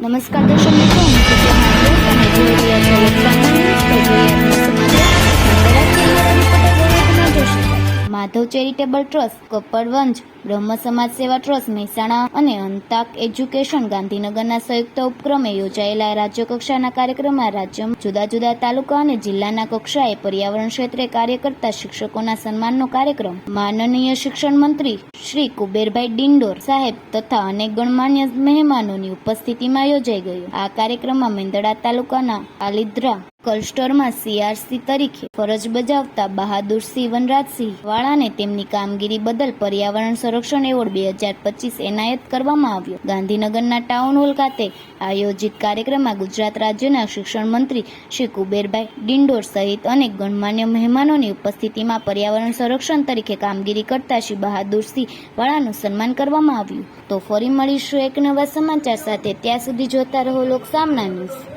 નમસ્કાર દર્શક મિત્રો, હું. માધવ ચેરિટેબલ ટ્રસ્ટ, કપડવંજ, બ્રહ્મ સમાજ સેવા ટ્રસ્ટ, મહેસાણા અને અંતાક એજ્યુકેશન ગાંધીનગરના સંયુક્ત ઉપક્રમે યોજાયેલા રાજ્યકક્ષાના કાર્યક્રમમાં રાજ્યમાં જુદા જુદા તાલુકા અને જિલ્લાના કક્ષાએ પર્યાવરણ ક્ષેત્રે કાર્ય કરતા શિક્ષકોના સન્માનનો કાર્યક્રમ માનનીય શિક્ષણ મંત્રી શ્રી કુબેરભાઈ ડિંડોર સાહેબ તથા અનેક ગણમાન્ય મહેમાનોની ઉપસ્થિતિમાં યોજાઈ ગયો. આ કાર્યક્રમમાં મેંદડા તાલુકાના આલિદ્રા ક્લસ્ટરમાં સીઆરસી તરીકે ફરજ બજાવતા બહાદુરસિંહ વનરાજસિંહ વાળાને તેમની કામગીરી બદલ પર્યાવરણ સંરક્ષણ એવોર્ડ બે હજાર પચીસ એનાયત કરવામાં આવ્યો. ગાંધીનગરના ટાઉન હોલ ખાતે આયોજિત કાર્યક્રમમાં ગુજરાત રાજ્યના શિક્ષણ મંત્રી શ્રી કુબેરભાઈ ડિંડોર સહિત અનેક ગણમાન્ય મહેમાનોની ઉપસ્થિતિમાં પર્યાવરણ સંરક્ષણ તરીકે કામગીરી કરતા શ્રી બહાદુરસિંહ વાળાનું સન્માન કરવામાં આવ્યું. તો ફરી મળીશું એક નવા સમાચાર સાથે. ત્યાં સુધી જોતા રહો લોક સામના ન્યૂઝ.